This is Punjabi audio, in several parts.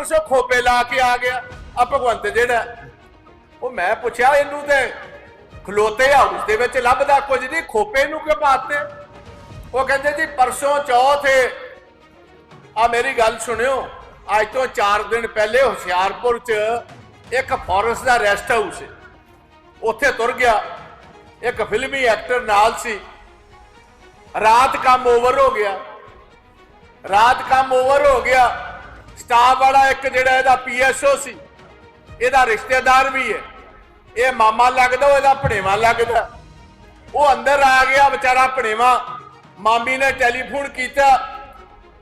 ਪਰਸੋਂ ਖੋਪੇ ਲਾ ਕੇ ਆ ਗਿਆ। ਆ ਭਗਵੰਤ ਜਿਹੜਾ ਉਹ ਮੈਂ ਪੁੱਛਿਆ ਇਹਨੂੰ ਤੇ ਖਲੋਤੇ ਹਾਊਸ ਦੇ ਵਿੱਚ ਲੱਭਦਾ ਕੁਝ ਨਹੀਂ, ਖੋਪੇ ਨੂੰ ਕਿਉਂ ਪਾਤੇ ਉਹ ਕਹਿੰਦੇ ਜੀ, ਪਰਸੋਂ ਚੌਥੇ ਆ ਮੇਰੀ ਗੱਲ ਸੁਣਿਓ, ਅੱਜ ਤੋਂ 4 ਦਿਨ ਪਹਿਲੇ ਹੁਸ਼ਿਆਰਪੁਰ 'ਚ ਇੱਕ ਫੋਰੈਸਟ ਦਾ ਰੈਸਟ ਹਾਊਸ ਹੈ ਉੱਥੇ ਤੁਰ ਗਿਆ। ਇੱਕ ਫਿਲਮੀ ਐਕਟਰ ਨਾਲ ਸੀ। ਰਾਤ ਕੰਮ ਓਵਰ ਹੋ ਗਿਆ। ਰਾਤ ਕੰਮ ਓਵਰ ਹੋ ਗਿਆ। ਸਟਾਫ ਵਾਲਾ ਇੱਕ ਜਿਹੜਾ ਇਹਦਾ ਪੀਐਸਓ ਸੀ, ਇਹਦਾ ਰਿਸ਼ਤੇਦਾਰ ਵੀ ਹੈ। ਇਹ ਮਾਮਾ ਲੱਗਦਾ, ਉਹ ਇਹਦਾ ਭਣੇਵਾ ਲੱਗਦਾ। ਉਹ ਅੰਦਰ ਆ ਗਿਆ, ਵਿਚਾਰਾ ਭਣੇਵਾ। ਮਾਮੀ ਨੇ ਟੈਲੀਫੋਨ ਕੀਤਾ।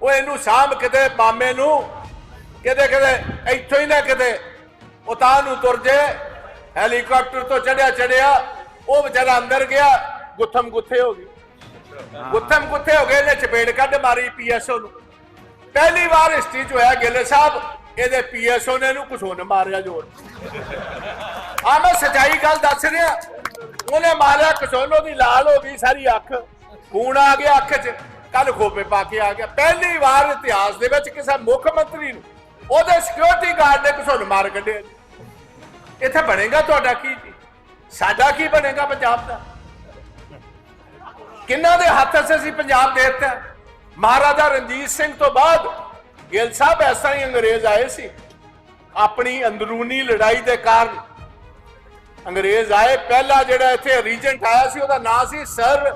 ਉਹ ਇਹਨੂੰ ਸਾਂਭ ਕਿਤੇ, ਮਾਮੇ ਨੂੰ। ਕਿਤੇ ਕਿਤੇ, ਇੱਥੋਂ ਹੀ ਨਾ ਕਿਤੇ। ਉਹ ਤਾਂ ਨੂੰ ਤੁਰ ਜੇ। ਹੈਲੀਕਾਪਟਰ ਤੋਂ ਚੜਿਆ ਚੜਿਆ। ਉਹ ਵਿਚਾਰਾ ਅੰਦਰ ਗਿਆ। ਗੁੱਥਮ ਗੁੱਥੇ ਹੋ ਗਈ। ਗੁੱਥਮ ਗੁੱਥੇ ਹੋ ਗਏ ਨੇ ਚਪੇੜ ਕੱਢ ਮਾਰੀ ਪੀਐਸਓ ਨੂੰ। ਪਹਿਲੀ ਵਾਰ ਹਿਸਟਰੀ ਚ ਹੋਇਆ ਗਿੱਲ ਸਾਹਿਬ, ਇਹਦੇ ਪੀਐਸਓ ਨੇ ਇਹਨੂੰ ਕੁਛੋਂ ਮਾਰਿਆ ਜੋਰ। ਆ ਮੈਂ ਸਚਾਈ ਗੱਲ ਦੱਸ ਰਿਹਾ, ਉਹਨੇ ਮਾਰਿਆ ਕਸੋਲੋ ਦੀ ਲਾਲ ਹੋ ਗਈ ਸਾਰੀ ਅੱਖ। ਖੂਨ ਆ ਗਿਆ ਅੱਖ 'ਚ ਕੱਲ ਖੋਪੇ ਪਾ ਕੇ ਆ ਗਿਆ। ਪਹਿਲੀ ਵਾਰ ਇਤਿਹਾਸ ਦੇ ਵਿੱਚ ਕਿਸੇ ਮੁੱਖ ਮੰਤਰੀ ਨੂੰ ਉਹਦੇ ਸਿਕਿਉਰਿਟੀ ਗਾਰਡ ਨੇ ਕਸੋਲ ਮਾਰ ਕੱਢਿਆ। ਇੱਥੇ ਬਣੇਗਾ ਤੁਹਾਡਾ ਕੀ ਸਾਡਾ ਕੀ ਬਣੇਗਾ ਪੰਜਾਬ ਦਾ? ਕਿੰਨਾ ਦੇ ਹੱਥ 'ਚ ਅਸੀਂ ਪੰਜਾਬ ਦੇ ਦਿੱਤਾ? ਮਹਾਰਾਜਾ ਰਣਜੀਤ ਸਿੰਘ ਤੋਂ ਬਾਅਦ ਗਿੱਲ ਸਾਹਿਬ ਐਸਾ ਹੀ ਅੰਗਰੇਜ਼ ਆਏ ਸੀ। ਆਪਣੀ ਅੰਦਰੂਨੀ ਲੜਾਈ ਦੇ ਕਾਰਨ ਅੰਗਰੇਜ਼ ਆਏ। ਪਹਿਲਾ ਜਿਹੜਾ ਇੱਥੇ ਰੀਜੈਂਟ ਆਇਆ ਸੀ, ਉਹਦਾ ਨਾਂ ਸੀ ਸਰ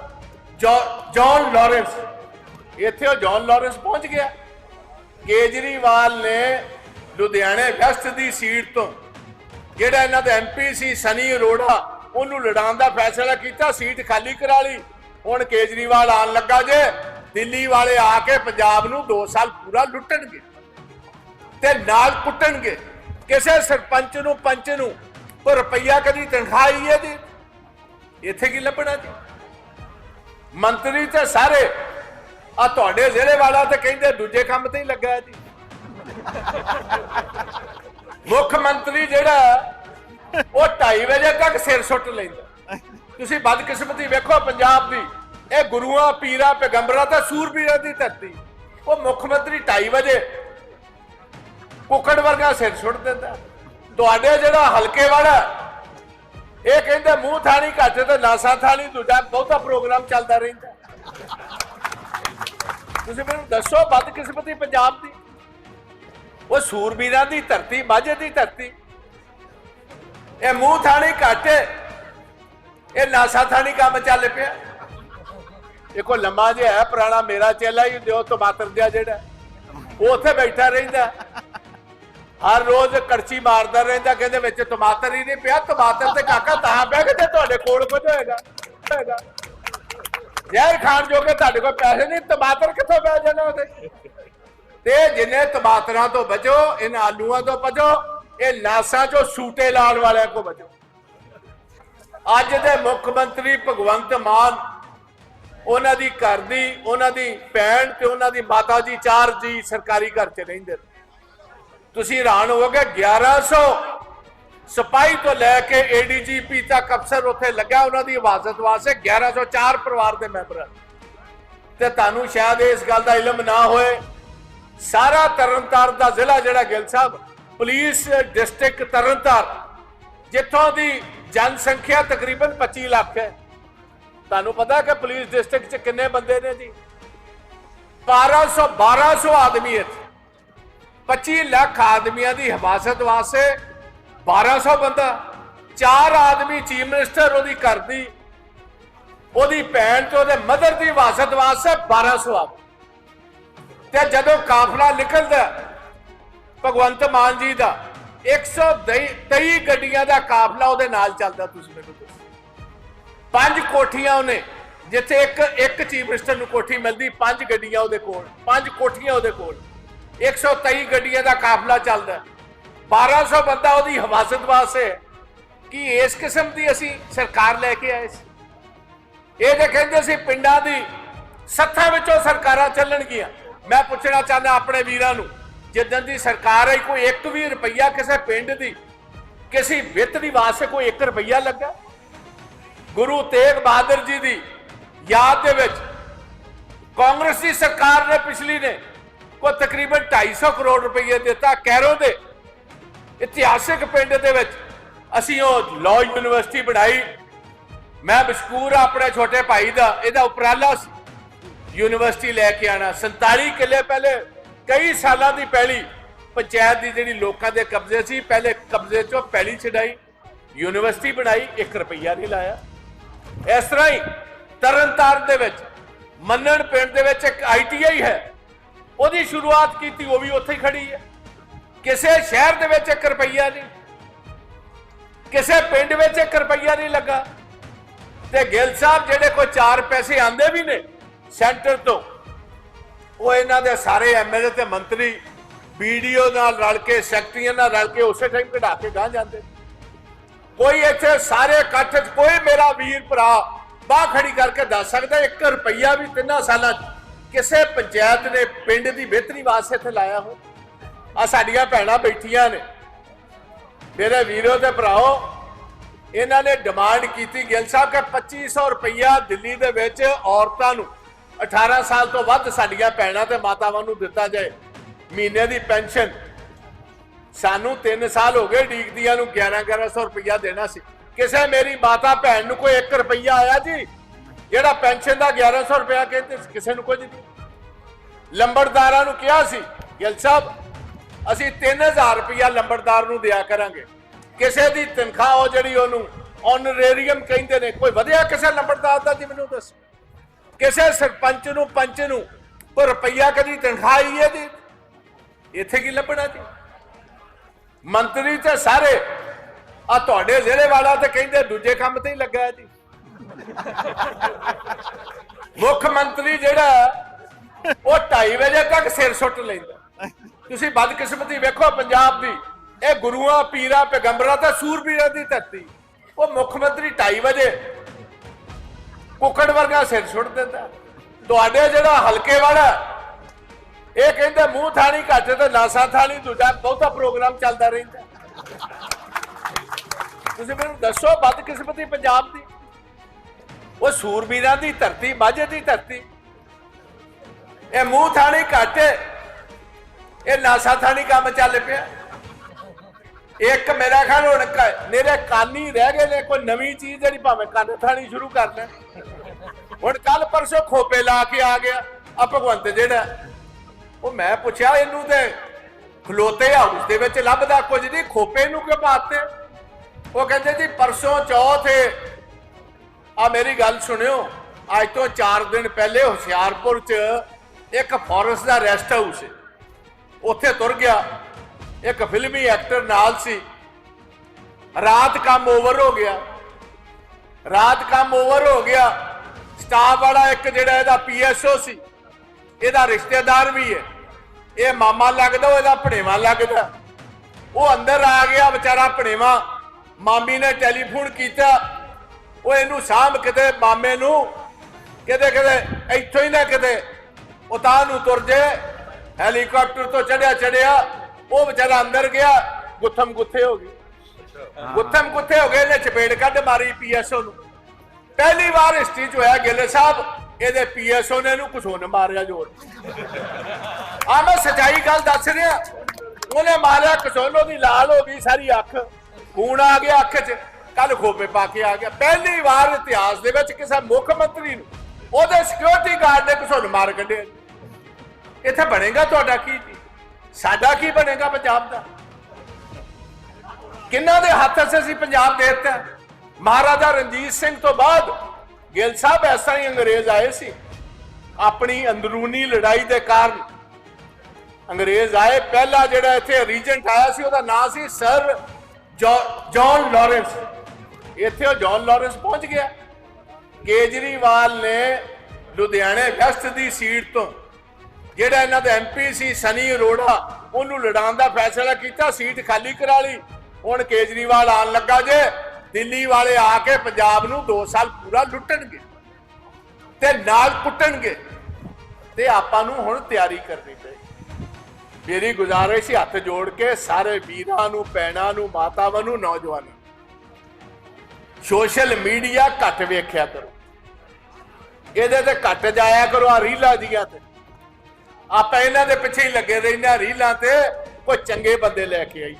ਜੌਨ ਲਾਰੈਂਸ। ਇੱਥੇ ਉਹ ਜੌਨ ਲਾਰੈਂਸ ਪਹੁੰਚ ਗਿਆ। ਕੇਜਰੀਵਾਲ ਨੇ ਲੁਧਿਆਣੇ ਵੈਸਟ ਦੀ ਸੀਟ ਤੋਂ ਜਿਹੜਾ ਇਹਨਾਂ ਦਾ ਐਮਪੀ ਸੀ ਸਨੀ ਅਰੋੜਾ, ਉਹਨੂੰ ਲੜਾਉਣ ਦਾ ਫੈਸਲਾ ਕੀਤਾ, ਸੀਟ ਖਾਲੀ ਕਰਾ ਲਈ। ਹੁਣ ਕੇਜਰੀਵਾਲ ਆਣ ਲੱਗਾ ਜੇ। ਦਿੱਲੀ ਵਾਲੇ ਆ ਕੇ ਪੰਜਾਬ ਨੂੰ 2 ਸਾਲ ਪੂਰਾ ਲੁੱਟਣਗੇ ਤੇ ਨਾਲ ਕੁੱਟਣਗੇ। ਕਿਸੇ ਸਰਪੰਚ ਨੂੰ, ਪੰਚ ਨੂੰ ਉਹ ਰੁਪਈਆ ਕਦੀ ਤਨਖਾਹ ਹੀ ਹੈ ਜੀ। ਇੱਥੇ ਕੀ ਲੱਭਣਾ ਜੀ? ਮੰਤਰੀ ਤੇ ਸਾਰੇ ਆ ਤੁਹਾਡੇ ਜ਼ਿਲ੍ਹੇ ਵਾਲਾ ਤੇ ਕਹਿੰਦੇ ਦੂਜੇ ਕੰਮ ਤੇ ਹੀ ਲੱਗਾ ਜੀ। ਮੁੱਖ ਮੰਤਰੀ ਜਿਹੜਾ, ਉਹ 2:30 ਵਜੇ ਤੱਕ ਸਿਰ ਸੁੱਟ ਲੈਂਦਾ। ਤੁਸੀਂ ਬਦਕਿਸਮਤੀ ਵੇਖੋ ਪੰਜਾਬ ਦੀ। ਇਹ ਗੁਰੂਆਂ, ਪੀਰਾਂ, ਪੈਗੰਬਰਾਂ ਤਾਂ ਸੂਰਬੀਰਾਂ ਦੀ ਧਰਤੀ। ਉਹ ਮੁੱਖ ਮੰਤਰੀ 2:30 ਵਜੇ ਕੁੱਕੜ ਵਰਗਾ ਸਿਰ ਸੁੱਟ ਦਿੰਦਾ। ਤੁਹਾਡੇ ਜਿਹੜਾ ਹਲਕੇ ਵਾਲਾ, ਇਹ ਕਹਿੰਦੇ ਮੂੰਹ ਥਾਣੀ ਘੱਟ ਤੇ ਨਾਸਾ ਥਾਣੀ ਦੂਜਾ ਬਹੁਤਾ ਪ੍ਰੋਗਰਾਮ ਚੱਲਦਾ ਰਹਿੰਦਾ। ਤੁਸੀਂ ਮੈਨੂੰ ਦੱਸੋ ਬਦਕਿਸਮਤੀ ਪੰਜਾਬ ਦੀ? ਉਹ ਸੂਰਬੀਰਾਂ ਦੀ ਧਰਤੀ, ਮਾਝੇ ਦੀ ਧਰਤੀ। ਇਹ ਮੂੰਹ ਥਾਣੀ ਘੱਟ ਇਹ ਨਾਸਾ ਥਾਣੀ ਕੰਮ ਚੱਲ ਪਿਆ। ਇਹ ਕੋ ਲੰਮਾ ਜਿਹਾ ਹੈ, ਪੁਰਾਣਾ ਮੇਰਾ ਚੇਲਾ ਹੀ ਦਿਓ ਟਮਾਟਰ ਜਿਹਾ ਜਿਹੜਾ। ਉਹ ਉੱਥੇ ਬੈਠਾ ਰਹਿੰਦਾ। ਹਰ ਰੋਜ਼ ਕੜਚੀ ਮਾਰਦਾ ਰਹਿੰਦਾ, ਕਹਿੰਦੇ ਵਿੱਚ ਟਮਾਟਰ ਹੀ ਨਹੀਂ ਪਿਆ ਟਮਾਟਰ ਤੇ ਕਾਕਾ ਤਾਂ ਪਿਆ ਕਿ ਤੁਹਾਡੇ ਕੋਲ ਕੁਝ ਹੋਏਗਾ ਹੋਏਗਾ। ਯਾਰ ਖਾਣ ਜੋਗੇ ਤੁਹਾਡੇ ਕੋਲ ਪੈਸੇ ਨਹੀਂ ਟਮਾਟਰ ਕਿੱਥੋਂ ਪੈ ਜਾਣਾ ਉਹਦੇ? ਤੇ ਜਿੰਨੇ ਟਮਾਟਰਾਂ ਤੋਂ ਬਚੋ, ਇਹਨਾਂ ਆਲੂਆਂ ਤੋਂ ਬਚੋ, ਇਹ ਲਾਸਾਂ ਚੋਂ ਸੂਟੇ ਲਾਲ ਵਾਲਿਆਂ ਕੋ ਬਚੋ। ਅੱਜ ਦੇ ਮੁੱਖ ਮੰਤਰੀ ਭਗਵੰਤ ਮਾਨ ਉਹਨਾਂ ਦੀ ਘਰ ਦੀ, ਉਹਨਾਂ ਦੀ ਭੈਣ ਤੇ ਉਹਨਾਂ ਦੀ ਮਾਤਾ ਜੀ, ਚਾਰ ਜੀ ਸਰਕਾਰੀ ਘਰ 'ਚ ਰਹਿੰਦੇ ਤੁਸੀਂ ਹੈਰਾਨ ਹੋਵੋਗੇ 1100 ਸਿਪਾਹੀ ਤੋਂ ਲੈ ਕੇ ਏਡੀਜੀਪੀ ਤੱਕ ਅਫਸਰ ਉੱਥੇ ਲੱਗਾ ਉਹਨਾਂ ਦੀ ਹਿਫਾਜ਼ਤ ਵਾਸਤੇ 1104 ਪਰਿਵਾਰ ਦੇ ਮੈਂਬਰ ਹਨ। ਤੇ ਤੁਹਾਨੂੰ ਸ਼ਾਇਦ ਇਸ ਗੱਲ ਦਾ ਇਲਮ ਨਾ ਹੋਏ, ਸਾਰਾ ਤਰਨਤਾਰਨ ਦਾ ਜ਼ਿਲ੍ਹਾ ਜਿਹੜਾ ਗਿੱਲ ਸਾਹਿਬ, ਪੁਲਿਸ ਡਿਸਟ੍ਰਿਕਟ ਤਰਨਤਾਰਨ, ਜਿੱਥੋਂ ਦੀ ਜਨਸੰਖਿਆ ਤਕਰੀਬਨ 25 ਲੱਖ ਹੈ ਤੁਹਾਨੂੰ ਪਤਾ ਕਿ ਪੁਲਿਸ ਡਿਸਟ੍ਰਿਕਟ 'ਚ ਕਿੰਨੇ ਬੰਦੇ ਨੇ ਜੀ? 1200 1200 ਆਦਮੀ ਇੱਥੇ। 25 ਲੱਖ ਆਦਮੀਆਂ ਦੀ ਹਿਫਾਜ਼ਤ ਵਾਸਤੇ 1200 ਬੰਦਾ। ਚਾਰ ਆਦਮੀ ਚੀਫ ਮਿਨਿਸਟਰ ਉਹਦੀ ਘਰ ਦੀ, ਉਹਦੀ ਭੈਣ ਤੇ ਉਹਦੇ ਮਦਰ ਦੀ ਹਿਫਾਜ਼ਤ ਵਾਸਤੇ 1200 ਆਦਮੀ ਤੇ ਜਦੋਂ ਕਾਫਲਾ ਨਿਕਲਦਾ, ਭਗਵੰਤ ਮਾਨ ਜੀ ਦਾ 123 ਗੱਡੀਆਂ ਦਾ ਕਾਫਲਾ ਉਹਦੇ ਨਾਲ ਚੱਲਦਾ ਤੁਸੀਂ ਮੈਨੂੰ ਦੱਸੋ। ਪੰਜ ਕੋਠੀਆਂ ਉਹਨੇ, ਜਿੱਥੇ ਇੱਕ ਇੱਕ ਚੀਫ ਮਿਨਿਸਟਰ ਨੂੰ ਕੋਠੀ ਮਿਲਦੀ, ਪੰਜ ਗੱਡੀਆਂ ਉਹਦੇ ਕੋਲ, ਪੰਜ ਕੋਠੀਆਂ ਉਹਦੇ ਕੋਲ। 123 ਗੱਡੀਆਂ ਦਾ ਕਾਫਲਾ ਚੱਲਦਾ। 1200 ਬੰਦਾ ਉਹਦੀ ਹਿਫਾਜ਼ਤ ਵਾਸਤੇ। ਕਿ ਇਸ ਕਿਸਮ ਦੀ ਅਸੀਂ ਸਰਕਾਰ ਲੈ ਕੇ ਆਏ ਸੀ? ਇਹ ਤਾਂ ਕਹਿੰਦੇ ਸੀ ਪਿੰਡਾਂ ਦੀ ਸੱਥਾਂ ਵਿੱਚੋਂ ਸਰਕਾਰਾਂ ਚੱਲਣਗੀਆਂ। ਮੈਂ ਪੁੱਛਣਾ ਚਾਹੁੰਦਾ ਆਪਣੇ ਵੀਰਾਂ ਨੂੰ, ਜਿੱਦਣ ਦੀ ਸਰਕਾਰ ਆਈ, ਕੋਈ 1 ਵੀ ਰੁਪਈਆ ਕਿਸੇ ਪਿੰਡ ਦੀ, ਕਿਸੇ ਵਿੱਤ ਦੀ ਵਾਸਤੇ ਕੋਈ 1 ਰੁਪਈਆ ਲੱਗਾ? ਗੁਰੂ ਤੇਗ ਬਹਾਦਰ ਜੀ ਦੀ ਯਾਦ ਦੇ ਵਿੱਚ ਕਾਂਗਰਸੀ ਸਰਕਾਰ ਨੇ ਪਿਛਲੀ ਨੇ ਉਹ ਤਕਰੀਬਨ 250 ਕਰੋੜ ਰੁਪਏ ਦਿੱਤਾ ਕੈਰੋ ਦੇ ਇਤਿਹਾਸਿਕ ਪਿੰਡ ਦੇ ਵਿੱਚ। ਅਸੀਂ ਉਹ ਲਾਅ ਯੂਨੀਵਰਸਿਟੀ ਬਣਾਈ। ਮੈਂ ਮਸ਼ਕੂਰ ਹਾਂ ਆਪਣੇ ਛੋਟੇ ਭਾਈ ਦਾ, ਇਹਦਾ ਉਪਰਾਲਾ ਸੀ। ਯੂਨੀਵਰਸਿਟੀ ਲੈ ਕੇ ਆਣਾ 47 ਕਿੱਲੇ ਪਹਿਲੇ, ਕਈ ਸਾਲਾਂ ਦੀ ਪਹਿਲੀ ਪੰਚਾਇਤ ਦੀ ਜਿਹੜੀ ਲੋਕਾਂ ਦੇ ਕਬਜ਼ੇ ਸੀ, ਪਹਿਲੇ ਕਬਜ਼ੇ ਚੋਂ ਪਹਿਲੀ ਛਡਾਈ। ਯੂਨੀਵਰਸਿਟੀ ਬਣਾਈ 1 ਰੁਪਈਆ ਨਹੀਂ ਲਾਇਆ। ਇਸ ਤਰ੍ਹਾਂ ਹੀ ਤਰਨਤਾਰਨ ਦੇ ਵਿੱਚ, ਮੰਨਣ ਪਿੰਡ ਦੇ ਵਿੱਚ ਇੱਕ ਆਈਟੀਆਈ ਹੈ। ਉਹਦੀ ਸ਼ੁਰੂਆਤ ਕੀਤੀ, ਉਹ ਵੀ ਉੱਥੇ ਖੜੀ ਹੈ। ਕਿਸੇ ਸ਼ਹਿਰ ਦੇ ਵਿੱਚ 1 ਰੁਪਈਆ ਨਹੀਂ। ਕਿਸੇ ਪਿੰਡ ਵਿੱਚ 1 ਰੁਪਈਆ ਨਹੀਂ ਲੱਗਾ। ਤੇ ਗਿੱਲ ਸਾਹਿਬ ਜਿਹੜੇ ਕੋਈ 4 ਪੈਸੇ ਆਂਦੇ ਵੀ ਨੇ ਸੈਂਟਰ ਤੋਂ, ਉਹ ਇਹਨਾਂ ਦੇ ਸਾਰੇ ਐਮਐਲਏ ਤੇ ਮੰਤਰੀ ਵੀਡੀਓ ਨਾਲ ਰਲ ਕੇ, ਸੈਕਟਰੀਆਂ ਨਾਲ ਰਲ ਕੇ ਉਸੇ ਟਾਈਮ ਕਢਾ ਕੇ ਗਾਂ ਜਾਂਦੇ ਕੋਈ ਇੱਥੇ ਸਾਰੇ ਇਕੱਠ 'ਚ ਕੋਈ ਮੇਰਾ ਵੀਰ ਭਰਾ ਬਾਹ ਖੜੀ ਕਰਕੇ ਦੱਸ ਸਕਦਾ 1 ਰੁਪਈਆ ਵੀ ਤਿੰਨਾਂ ਸਾਲਾਂ 'ਚ ਕਿਸੇ ਪੰਚਾਇਤ ਨੇ ਪਿੰਡ ਦੀ ਬਿਹਤਰੀ ਵਾਸਤੇ ਇੱਥੇ ਲਾਇਆ ਹੋ ਆ ਸਾਡੀਆਂ ਭੈਣਾਂ ਬੈਠੀਆਂ ਨੇ। ਮੇਰੇ ਵੀਰੋ ਤੇ ਭਰਾਓ, ਇਹਨਾਂ ਨੇ ਡਿਮਾਂਡ ਕੀਤੀ, ਗਿੱਲ ਸਾਹਿਬ ਕਿ 2500 ਰੁਪਈਆ ਦਿੱਲੀ ਦੇ ਵਿੱਚ ਔਰਤਾਂ ਨੂੰ 18 ਸਾਲ ਤੋਂ ਵੱਧ ਸਾਡੀਆਂ ਭੈਣਾਂ ਤੇ ਮਾਤਾਵਾਂ ਨੂੰ ਦਿੱਤਾ ਜਾਏ। ਮਹੀਨੇ ਦੀ ਪੈਨਸ਼ਨ ਸਾਨੂੰ 3 ਸਾਲ ਹੋ ਗਏ ਡੀਕਦੀਆਂ ਨੂੰ 11 1100 ਰੁਪਈਆ ਦੇਣਾ ਸੀ। ਕਿਸੇ ਮੇਰੀ ਮਾਤਾ ਭੈਣ ਨੂੰ ਕੋਈ 1 ਰੁਪਈਆ ਆਇਆ ਜੀ? ਜਿਹੜਾ ਪੈਨਸ਼ਨ ਦਾ 1100 ਰੁਪਇਆ ਕਹਿੰਦੇ ਸੀ, ਕਿਸੇ ਨੂੰ ਕੁਝ ਨਹੀਂ ਲੰਬੜਦਾਰਾਂ ਨੂੰ ਕਿਹਾ ਸੀ ਗਿੱਲ ਸਾਹਿਬ ਅਸੀਂ 3000 ਰੁਪਇਆ ਲੰਬੜਦਾਰ ਨੂੰ ਦਿਆ ਕਰਾਂਗੇ। ਕਿਸੇ ਦੀ ਤਨਖਾਹ ਉਹ ਜਿਹੜੀ ਉਹਨੂੰ ਆਨਰੇਰੀਅਮ ਕਹਿੰਦੇ ਨੇ ਕੋਈ ਵਧਿਆ ਕਿਸੇ ਲੰਬੜਦਾਰ ਦਾ ਜੀ ਮੈਨੂੰ ਦੱਸ। ਕਿਸੇ ਸਰਪੰਚ ਨੂੰ ਪੰਚ ਨੂੰ ਕੋਈ ਰੁਪਈਆ ਕਦੀ ਤਨਖਾਹ ਆਈ ਹੈ ਜੀ? ਇੱਥੇ ਕੀ ਲੱਭਣਾ ਜੀ? ਮੰਤਰੀ ਤੇ ਸਾਰੇ। ਆ ਤੁਹਾਡੇ ਜ਼ਿਲ੍ਹੇ ਵਾਲਾ ਤੇ ਕਹਿੰਦੇ ਦੂਜੇ ਕੰਮ ਤੇ ਹੀ ਲੱਗਾ ਜੀ। ਮੁੱਖ ਮੰਤਰੀ ਜਿਹੜਾ ਉਹ 2:30 ਵਜੇ ਤੱਕ ਸਿਰ ਸੁੱਟ ਲੈਂਦਾ। ਤੁਸੀਂ ਬਦਕਿਸਮਤੀ ਵੇਖੋ ਪੰਜਾਬ ਦੀ। ਇਹ ਗੁਰੂਆਂ, ਪੀਰਾਂ, ਪੈਗੰਬਰਾਂ ਤੇ ਸੂਰਬੀਰਾਂ ਦੀ ਧਰਤੀ। ਉਹ ਮੁੱਖ ਮੰਤਰੀ 2:30 ਵਜੇ ਕੁੱਕੜ ਵਰਗਾ ਸਿਰ ਸੁੱਟ ਦਿੰਦਾ। ਤੁਹਾਡੇ ਜਿਹੜਾ ਹਲਕੇ ਵਾਲਾ ਇਹ ਕਹਿੰਦੇ ਮੂੰਹ ਥਾਣੀ ਘੱਟ ਤੇ ਲਾਸਾ ਥਾਣੀ ਦੂਜਾ ਬਹੁਤਾ ਪ੍ਰੋਗਰਾਮ ਚੱਲਦਾ ਰਹਿੰਦਾ। ਤੁਸੀਂ ਮੈਨੂੰ ਦੱਸੋ ਬਦਕਿਸਮਤੀ ਪੰਜਾਬ ਦੀ? ਉਹ ਸੂਰਬੀਰਾਂ ਦੀ ਧਰਤੀ, ਮਾਝੇ ਦੀ ਧਰਤੀ। ਇਹ ਮੂੰਹ ਥਾਣੀ ਘੱਟ ਇਹ ਲਾਸਾ ਥਾਣੀ ਕੰਮ ਚੱਲ ਪਿਆ। ਇੱਕ ਮੇਰਾ ਖਿਆਲ ਹੁਣ ਕ- ਮੇਰੇ ਕਾਨੀ ਰਹਿ ਗਏ ਨੇ, ਕੋਈ ਨਵੀਂ ਚੀਜ਼ ਜਿਹੜੀ ਭਾਵੇਂ ਕੰਨ ਥਾਣੀ ਸ਼ੁਰੂ ਕਰ ਲੈ ਹੁਣ ਕੱਲ ਪਰਸੋਂ ਖੋਪੇ ਲਾ ਕੇ ਆ ਗਿਆ। ਆ ਭਗਵੰਤ ਜਿਹੜਾ ਉਹ ਮੈਂ ਪੁੱਛਿਆ ਇਹਨੂੰ ਤੇ ਖਲੋਤੇ ਹਾਊਸ ਦੇ ਵਿੱਚ ਲੱਭਦਾ ਕੁਝ ਨਹੀਂ, ਖੋਪੇ ਨੂੰ ਕਿਉਂ ਪਾਤੇ ਉਹ ਕਹਿੰਦੇ ਜੀ ਪਰਸੋਂ ਚੌਥੇ ਆ ਮੇਰੀ ਗੱਲ ਸੁਣਿਓ, ਅੱਜ ਤੋਂ 4 ਦਿਨ ਪਹਿਲੇ ਹੁਸ਼ਿਆਰਪੁਰ 'ਚ ਇੱਕ ਫੋਰੈਸਟ ਦਾ ਰੈਸਟ ਹਾਊਸ ਹੈ ਉੱਥੇ ਤੁਰ ਗਿਆ। ਇੱਕ ਫਿਲਮੀ ਐਕਟਰ ਨਾਲ ਸੀ। ਰਾਤ ਕੰਮ ਓਵਰ ਹੋ ਗਿਆ। ਰਾਤ ਕੰਮ ਓਵਰ ਹੋ ਗਿਆ। ਸਟਾਫ ਵਾਲਾ ਇੱਕ ਜਿਹੜਾ ਇਹਦਾ ਪੀਐਸਓ ਸੀ। ਇਹਦਾ ਰਿਸ਼ਤੇਦਾਰ ਵੀ ਹੈ ਇਹ ਮਾਮਾ ਲੱਗਦਾ ਉਹ ਇਹਦਾ ਭਣੇਵਾ ਲੱਗਦਾ। ਉਹ ਅੰਦਰ ਆ ਗਿਆ ਵਿਚਾਰਾ ਭਣੇਵਾ। ਮਾਮੀ ਨੇ ਟੈਲੀਫੋਨ ਕੀਤਾ। ਉਹ ਇਹਨੂੰ ਸਾਂਭ ਕਿਤੇ ਮਾਮੇ ਨੂੰ। ਕਿਤੇ ਕਿਤੇ ਇੱਥੋਂ ਹੀ ਨਾ ਕਿਤੇ। ਉਤਾਂ ਨੂੰ ਤੁਰ ਜੇ। ਹੈਲੀਕਾਪਟਰ ਤੋਂ ਚੜਿਆ ਚੜਿਆ। ਉਹ ਵਿਚਾਰਾ ਅੰਦਰ ਗਿਆ। ਗੁੱਥਮ ਗੁੱਥੇ ਹੋ ਗਈ। ਗੁੱਥਮ ਗੁੱਥੇ ਹੋ ਗਏ ਨੇ ਚਪੇੜ ਕੱਢ ਮਾਰੀ ਪੀਐਸਓ ਨੂੰ। ਪਹਿਲੀ ਵਾਰ ਹਿਸਟਰੀ ਚ ਹੋਇਆ ਗਿੱਲ ਸਾਹਿਬ ਇਹਦੇ ਪੀਐਸਓ ਨੇ ਇਹਨੂੰ ਕੁਛ ਨੇ ਮਾਰਿਆ ਜੋਰ। ਆ ਮੈਂ ਸਚਾਈ ਗੱਲ ਦੱਸ ਰਿਹਾ। ਉਹਨੇ ਮਾਰਿਆ ਕਸੋਲੋ ਦੀ, ਲਾਲ ਹੋ ਗਈ ਸਾਰੀ ਅੱਖ। ਖੂਨ ਆ ਗਿਆ ਅੱਖ 'ਚ। ਕੱਲ ਖੋਪੇ ਪਾ ਕੇ ਆ ਗਿਆ। ਪਹਿਲੀ ਵਾਰ ਇਤਿਹਾਸ ਦੇ ਵਿੱਚ ਕਿਸੇ ਮੁੱਖ ਮੰਤਰੀ ਨੂੰ ਉਹਦੇ ਸਿਕਿਉਰਿਟੀ ਗਾਰਡ ਨੇ ਕਸੋਲ ਮਾਰ ਕੱਢਿਆ। ਇੱਥੇ ਬਣੇਗਾ ਤੁਹਾਡਾ ਕੀ ਸਾਡਾ ਕੀ ਬਣੇਗਾ ਪੰਜਾਬ ਦਾ? ਕਿੰਨਾ ਦੇ ਹੱਥ 'ਚ ਅਸੀਂ ਪੰਜਾਬ ਦੇ ਦਿੱਤਾ? ਮਹਾਰਾਜਾ ਰਣਜੀਤ ਸਿੰਘ ਤੋਂ ਬਾਅਦ ਗਿੱਲ ਸਾਹਿਬ ਐਸਾ ਹੀ ਅੰਗਰੇਜ਼ ਆਏ ਸੀ। ਆਪਣੀ ਅੰਦਰੂਨੀ ਲੜਾਈ ਦੇ ਕਾਰਨ ਅੰਗਰੇਜ਼ ਆਏ। ਪਹਿਲਾ ਜਿਹੜਾ ਇੱਥੇ ਰੀਜੈਂਟ ਆਇਆ ਸੀ, ਉਹਦਾ ਨਾਂ ਸੀ ਸਰ ਜੌਨ ਲਾਰੈਂਸ। ਇੱਥੇ ਉਹ ਜੌਨ ਲਾਰੈਂਸ ਪਹੁੰਚ ਗਿਆ। ਕੇਜਰੀਵਾਲ ਨੇ ਲੁਧਿਆਣੇ ਵੈਸਟ ਦੀ ਸੀਟ ਤੋਂ ਜਿਹੜਾ ਇਹਨਾਂ ਦਾ ਐਮਪੀ ਸੀ, ਸਨੀ ਅਰੋੜਾ, ਉਹਨੂੰ ਲੜਾਉਣ ਦਾ ਫੈਸਲਾ ਕੀਤਾ, ਸੀਟ ਖਾਲੀ ਕਰਾ ਲਈ। ਹੁਣ ਕੇਜਰੀਵਾਲ ਆਣ ਲੱਗਾ ਜੇ, ਦਿੱਲੀ ਵਾਲੇ ਆ ਕੇ ਪੰਜਾਬ ਨੂੰ 2 ਸਾਲ ਪੂਰਾ ਲੁੱਟਣਗੇ ਤੇ ਨਾਲ ਕੁੱਟਣਗੇ। ਤੇ ਆਪਾਂ ਨੂੰ ਹੁਣ ਤਿਆਰੀ ਕਰਨੀ ਪਈ ਮੇਰੀ ਗੁਜ਼ਾਰਿਸ਼ ਸੀ ਹੱਥ ਜੋੜ ਕੇ ਸਾਰੇ ਵੀਰਾਂ ਨੂੰ, ਭੈਣਾਂ ਨੂੰ, ਮਾਤਾਵਾਂ ਨੂੰ, ਨੌਜਵਾਨਾਂ ਸੋਸ਼ਲ ਮੀਡੀਆ ਘੱਟ ਵੇਖਿਆ ਕਰੋ। ਇਹਦੇ ਤੇ ਘੱਟ ਜਾਇਆ ਕਰੋ ਆ ਰੀਲਾਂ ਦੀਆਂ ਤੇ। ਆਪਾਂ ਇਹਨਾਂ ਦੇ ਪਿੱਛੇ ਹੀ ਲੱਗੇ ਰਹਿੰਦੇ ਹਾਂ ਰੀਲਾਂ ਤੇ, ਕੋਈ ਚੰਗੇ ਬੰਦੇ ਲੈ ਕੇ ਆਈ।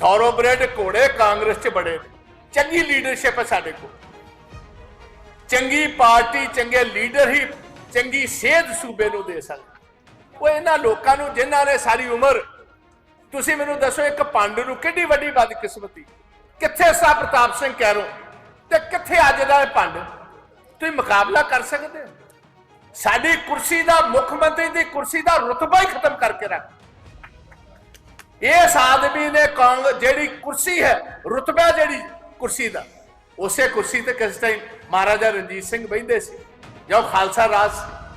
ਥੋਰੋਬ੍ਰੈਡ ਘੋੜੇ ਕਾਂਗਰਸ 'ਚ ਬੜੇ ਨੇ। ਚੰਗੀ ਲੀਡਰਸ਼ਿਪ ਹੈ ਸਾਡੇ ਕੋਲ। ਚੰਗੀ ਪਾਰਟੀ, ਚੰਗੇ ਲੀਡਰ ਹੀ ਚੰਗੀ ਸੇਧ ਸੂਬੇ ਨੂੰ ਦੇ ਸਕਦੇ। ਉਹ ਇਹਨਾਂ ਲੋਕਾਂ ਨੂੰ ਜਿਨ੍ਹਾਂ ਨੇ ਸਾਰੀ ਉਮਰ ਤੁਸੀਂ ਮੈਨੂੰ ਦੱਸੋ ਇੱਕ ਪੰਡ ਨੂੰ ਕਿੱਡੀ ਵੱਡੀ ਬਦਕਿਸਮਤੀ ਕਿੱਥੇ ਸਾ ਪ੍ਰਤਾਪ ਸਿੰਘ ਕਹਿ ਰੋ ਤੇ ਕਿੱਥੇ ਅੱਜ ਦਾ ਇਹ ਤੁਸੀਂ ਮੁਕਾਬਲਾ ਕਰ ਸਕਦੇ ਹੋ। ਸਾਡੀ ਕੁਰਸੀ ਦਾ ਮੁੱਖ ਮੰਤਰੀ ਦੀ ਕੁਰਸੀ ਦਾ ਰੁਤਬਾ ਹੀ ਖਤਮ ਕਰਕੇ ਰੱਖ। ਇਸ ਆਦਮੀ ਨੇ ਕਾਂਗ ਜਿਹੜੀ ਕੁਰਸੀ ਹੈ, ਰੁਤਬਾ ਜਿਹੜੀ ਕੁਰਸੀ ਦਾ, ਉਸੇ ਕੁਰਸੀ ਤੇ ਕਿਸ ਟਾਈਮ ਮਹਾਰਾਜਾ ਰਣਜੀਤ ਸਿੰਘ ਬੈਠਦੇ ਸੀ। ਜੋ ਖਾਲਸਾ ਰਾਜ ਸੀ।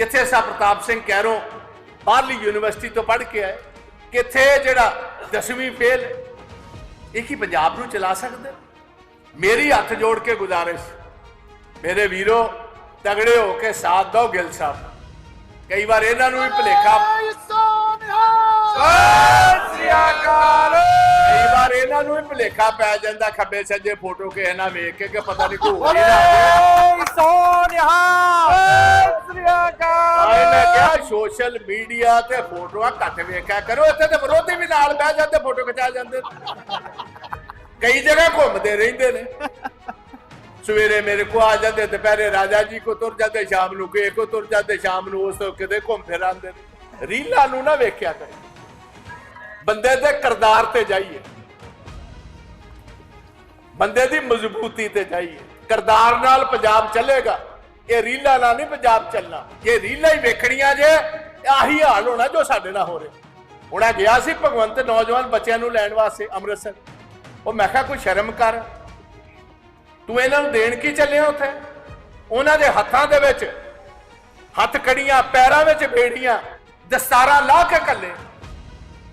ਕਿੱਥੇ ਸਾ ਪ੍ਰਤਾਪ ਸਿੰਘ ਕਹਿਰੋ ਬਾਹਰਲੀ ਯੂਨੀਵਰਸਿਟੀ ਤੋਂ ਪੜ੍ਹ ਕੇ ਆਏ? ਕਿੱਥੇ ਜਿਹੜਾ 10ਵੀਂ ਫੇਲ ਇਹ ਕੀ ਪੰਜਾਬ ਨੂੰ ਚਲਾ ਸਕਦੇ ਮੇਰੀ ਹੱਥ ਜੋੜ ਕੇ ਗੁਜ਼ਾਰਿਸ਼ ਮੇਰੇ ਵੀਰੋ ਤਗੜੇ ਹੋ ਕੇ ਸਾਥ ਦਿਓ ਗਿੱਲ ਸਾਹਿਬ। ਕਈ ਵਾਰ ਇਹਨਾਂ ਨੂੰ ਵੀ ਭੁਲੇਖਾ ਕਈ ਵਾਰ ਇਹਨਾਂ ਨੂੰ ਵੀ ਭੁਲੇਖਾ ਪੈ ਜਾਂਦਾ ਖੱਬੇ ਸੱਜੇ ਫੋਟੋ ਕਿਸੇ ਨਾਲ ਵੇਖ ਕੇ ਕਿ ਪਤਾ ਨਹੀਂ ਕੋਈ ਨਾ ਸੋਸ਼ਲ ਮੀਡੀਆ ਤੇ ਫੋਟੋਆਂ ਘੱਟ ਵੇਖਿਆ ਕਰੋ, ਇੱਥੇ ਤੇ ਵਿਰੋਧੀ ਵੀ ਨਾਲ ਬਹਿ ਜਾਂਦੇ, ਫੋਟੋ ਖਿਚਾ ਜਾਂਦੇ। ਕਈ ਜਗ੍ਹਾ ਘੁੰਮਦੇ ਰਹਿੰਦੇ ਨੇ। ਸਵੇਰੇ ਮੇਰੇ ਕੋ ਆ ਜਾਂਦੇ, ਦੁਪਹਿਰੇ ਰਾਜਾ ਜੀ ਕੋ ਤੁਰ ਜਾਂਦੇ, ਸ਼ਾਮ ਨੂੰ ਕੇ ਕੋ ਤੁਰ ਜਾਂਦੇ, ਸ਼ਾਮ ਨੂੰ ਉਸ ਤੋਂ ਕਿਤੇ ਘੁੰਮ ਫਿਰ ਆਉਂਦੇ ਨੇ। ਰੀਲਾਂ ਨੂੰ ਨਾ ਵੇਖਿਆ ਕਰ। ਬੰਦੇ ਦੇ ਕਰਦਾਰ ਤੇ ਜਾਈਏ। ਬੰਦੇ ਦੀ ਮਜ਼ਬੂਤੀ ਤੇ ਜਾਈਏ। ਕਰਦਾਰ ਨਾਲ ਪੰਜਾਬ ਚੱਲੇਗਾ। ਇਹ ਰੀਲਾਂ ਨਾਲ ਨਹੀਂ ਪੰਜਾਬ ਚੱਲਣਾ। ਇਹ ਰੀਲਾਂ ਹੀ ਵੇਖਣੀਆਂ ਜੇ, ਆਹੀ ਹਾਲ ਹੋਣਾ ਜੋ ਸਾਡੇ ਨਾਲ ਹੋ ਰਿਹਾ। ਹੁਣ ਆ ਗਿਆ ਸੀ ਭਗਵੰਤ ਨੌਜਵਾਨ ਬੱਚਿਆਂ ਨੂੰ ਲੈਣ ਵਾਸਤੇ ਅੰਮ੍ਰਿਤਸਰ। ਉਹ ਮੈਂ ਕਿਹਾ, ਕੋਈ ਸ਼ਰਮ ਕਰ। ਤੂੰ ਇਹਨਾਂ ਨੂੰ ਦੇਣ ਕੀ ਚੱਲਿਆ ਉੱਥੇ? ਉਹਨਾਂ ਦੇ ਹੱਥਾਂ ਦੇ ਵਿੱਚ ਹੱਥ ਕੜੀਆਂ, ਪੈਰਾਂ ਵਿੱਚ ਬੇੜੀਆਂ, ਦਸਤਾਰਾਂ ਲਾ ਕੇ ਕੱਲੇ।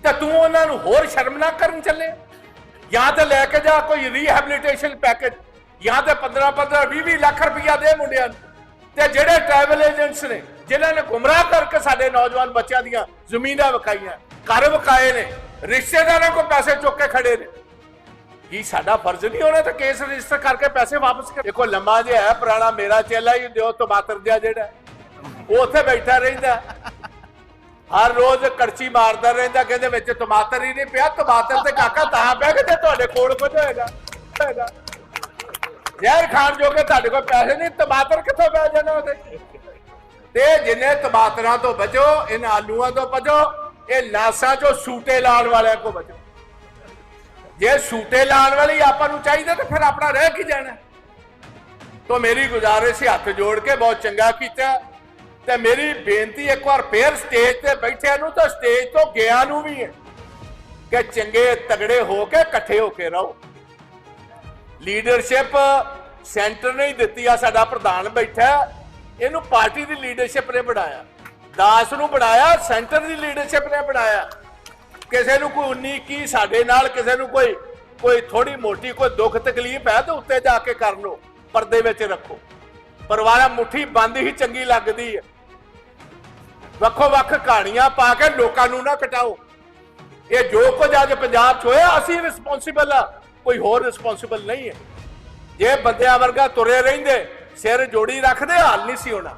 ਤੇ ਤੂੰ ਉਹਨਾਂ ਨੂੰ ਹੋਰ ਸ਼ਰਮ ਸ਼ਰਮਨਾਕ ਕਰਨ ਚੱਲੇ? ਜਾਂ ਤੇ ਲੈ ਕੇ ਜਾ ਕੋਈ ਰੀਹੈਬਿਲਿਟੇਸ਼ਨ ਪੈਕੇਜ ਜਾਂ ਤੇ 15 15 20 20 ਲੱਖ ਰੁਪਇਆ ਦੇ ਮੁੰਡਿਆਂ ਨੂੰ। ਤੇ ਜਿਹੜੇ ਟਰੈਵਲ ਏਜੰਟਸ ਨੇ, ਜਿਨ੍ਹਾਂ ਨੇ ਗੁੰਮਰਾਹ ਕਰਕੇ ਸਾਡੇ ਨੌਜਵਾਨ ਬੱਚਿਆਂ ਦੀਆਂ ਜ਼ਮੀਨਾਂ ਵਿਕਾਈਆਂ ਘਰ ਵਿਕਾਏ ਨੇ, ਰਿਸ਼ਤੇਦਾਰਾਂ ਕੋਲ ਪੈਸੇ ਚੁੱਕ ਕੇ ਖੜੇ ਨੇ। ਕੀ ਸਾਡਾ ਫਰਜ਼ ਨਹੀਂ ਹੋਣਾ ਤਾਂ ਕੇਸ ਰਜਿਸਟਰ ਕਰਕੇ ਪੈਸੇ ਵਾਪਸ ਕਰ ਦੇਖੋ, ਲੰਮਾ ਜਿਹਾ ਹੈ, ਪੁਰਾਣਾ ਮੇਰਾ ਚੇਲਾ ਹੀ ਦਿਓ ਟਮਾਟਰ ਜਿਹਾ ਜਿਹੜਾ ਉਹ ਉੱਥੇ ਬੈਠਾ ਰਹਿੰਦਾ ਹਰ ਰੋਜ਼ ਕੜਚੀ ਮਾਰਦਾ ਰਹਿੰਦਾ, ਕਹਿੰਦੇ ਵਿੱਚ ਟਮਾਟਰ ਹੀ ਨਹੀਂ ਪਿਆ ਟਮਾਟਰ ਤੇ ਕਾਕਾ ਤਾਂ ਪਿਆ ਕਿ ਤੁਹਾਡੇ ਕੋਲ ਕੁਝ ਹੋਏਗਾ ਹੋਏਗਾ। ਜ਼ਹਿਰ ਖਾਣ ਜੋਗੇ ਤੁਹਾਡੇ ਕੋਲ ਪੈਸੇ ਨਹੀਂ ਟਮਾਟਰ ਕਿੱਥੋਂ ਪੈ ਜਾਣਾ ਉਹਦੇ? ਤੇ ਜਿੰਨੇ ਟਮਾਟਰਾਂ ਤੋਂ ਬਚੋ, ਇਹਨਾਂ ਆਲੂਆਂ ਤੋਂ ਬਚੋ, ਇਹ ਲਾਸਾਂ ਚੋਂ ਸੂਟੇ ਲਾਉਣ ਵਾਲਿਆਂ ਕੋ ਬਚੋ। ਜੇ ਸੂਟੇ ਲਾਉਣ ਵਾਲੀ ਆਪਾਂ ਨੂੰ ਚਾਹੀਦਾ, ਤਾਂ ਫਿਰ ਆਪਣਾ ਰਹਿ ਕੀ ਜਾਣਾ? ਤੋ ਮੇਰੀ ਗੁਜ਼ਾਰਿਸ਼ ਹੈ ਹੱਥ ਜੋੜ ਕੇ ਬਹੁਤ ਚੰਗਾ ਕੀਤਾ। ਤੇ ਮੇਰੀ ਬੇਨਤੀ ਇੱਕ ਵਾਰ ਫੇਰ ਸਟੇਜ ਤੇ ਬੈਠਿਆਂ ਨੂੰ, ਤਾਂ ਸਟੇਜ ਤੋਂ ਗਿਆ ਨੂੰ ਵੀ ਹੈ ਕਿ ਚੰਗੇ ਤਗੜੇ ਹੋ ਕੇ ਇਕੱਠੇ ਹੋ ਕੇ ਰਹੋ। ਲੀਡਰਸ਼ਿਪ ਸੈਂਟਰ ਨੇ ਹੀ ਦਿੱਤੀ ਆ, ਸਾਡਾ ਪ੍ਰਧਾਨ ਬੈਠਾ ਇਹਨੂੰ ਪਾਰਟੀ ਦੀ ਲੀਡਰਸ਼ਿਪ ਨੇ ਬਣਾਇਆ। ਦਾਸ ਨੂੰ ਬਣਾਇਆ ਸੈਂਟਰ ਦੀ ਲੀਡਰਸ਼ਿਪ ਨੇ ਬਣਾਇਆ। ਕਿਸੇ ਨੂੰ ਕੋਈ 19 ਕੀ ਸਾਡੇ ਨਾਲ, ਕਿਸੇ ਨੂੰ ਕੋਈ ਕੋਈ ਥੋੜੀ ਮੋਟੀ, ਕੋਈ ਦੁੱਖ ਤਕਲੀਫ ਹੈ ਤਾਂ ਉੱਤੇ ਜਾ ਕੇ ਕਰ ਲੋ ਪਰਦੇ ਵਿੱਚ ਰੱਖੋ। ਪਰਿਵਾਰਾ ਮੁਠੀ ਬੰਦ ਹੀ ਚੰਗੀ ਲੱਗਦੀ ਹੈ। ਵੱਖੋ ਵੱਖ ਕਹਾਣੀਆਂ ਪਾ ਕੇ ਲੋਕਾਂ ਨੂੰ ਨਾ ਕਟਾਓ। ਇਹ ਜੋ ਕੁਝ ਅੱਜ ਪੰਜਾਬ 'ਚ ਹੋਇਆ, ਅਸੀਂ ਰਿਸਪੌਂਸਿਬਲ ਆ। ਕੋਈ ਹੋਰ ਰਿਸਪੌਂਸਿਬਲ ਨਹੀਂ ਹੈ। ਜੇ ਬੰਦਿਆਂ ਵਰਗਾ ਤੁਰੇ ਰਹਿੰਦੇ, ਸਿਰ ਜੋੜੀ ਰੱਖਦੇ, ਹਾਲ ਨਹੀਂ ਸੀ ਹੋਣਾ।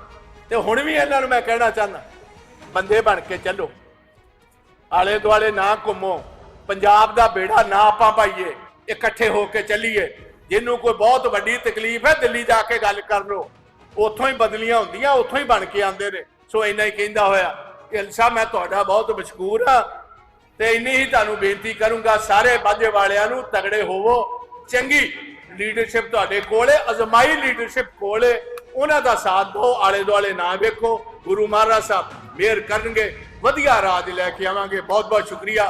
ਤੇ ਹੁਣ ਵੀ ਇਹਨਾਂ ਨੂੰ ਮੈਂ ਕਹਿਣਾ ਚਾਹੁੰਦਾ, ਬੰਦੇ ਬਣ ਕੇ ਚੱਲੋ। ਆਲੇ ਦੁਆਲੇ ਨਾ ਘੁੰਮੋ। ਪੰਜਾਬ ਦਾ ਬੇੜਾ ਨਾ ਆਪਾਂ ਪਾਈਏ, ਇਕੱਠੇ ਹੋ ਕੇ ਚੱਲੀਏ। ਜਿਹਨੂੰ ਕੋਈ ਬਹੁਤ ਵੱਡੀ ਤਕਲੀਫ ਹੈ, ਦਿੱਲੀ ਜਾ ਕੇ ਗੱਲ ਕਰ ਲਓ। ਉੱਥੋਂ ਹੀ ਬਦਲੀਆਂ ਹੁੰਦੀਆਂ, ਉੱਥੋਂ ਹੀ ਬਣ ਕੇ ਆਉਂਦੇ ਨੇ। ਸੋ ਇੰਨਾ ਹੀ ਕਹਿੰਦਾ ਹੋਇਆ ਇਲਸਾ ਮੈਂ ਤੁਹਾਡਾ ਬਹੁਤ ਮਸ਼ਕੂਰ ਹਾਂ। ਤੇ ਇੰਨੀ ਹੀ ਤੁਹਾਨੂੰ ਬੇਨਤੀ ਕਰੂੰਗਾ, ਸਾਰੇ ਬਾਝੇ ਵਾਲਿਆਂ ਨੂੰ ਤਗੜੇ ਹੋਵੋ। ਚੰਗੀ ਲੀਡਰਸ਼ਿਪ ਤੁਹਾਡੇ ਕੋਲੇ ਅਜ਼ਮਾਈ ਲੀਡਰਸ਼ਿਪ ਕੋਲੇ ਉਹਨਾਂ ਦਾ ਸਾਥ ਦਿਓ, ਆਲੇ ਦੁਆਲੇ ਨਾ ਵੇਖੋ। ਗੁਰੂ ਮਹਾਰਾਜ ਸਾਹਿਬ ਮਿਹਰ ਕਰਨਗੇ। ਵਧੀਆ ਰਾਜ ਲੈ ਕੇ ਆਵਾਂਗੇ। ਬਹੁਤ ਬਹੁਤ ਸ਼ੁਕਰੀਆ।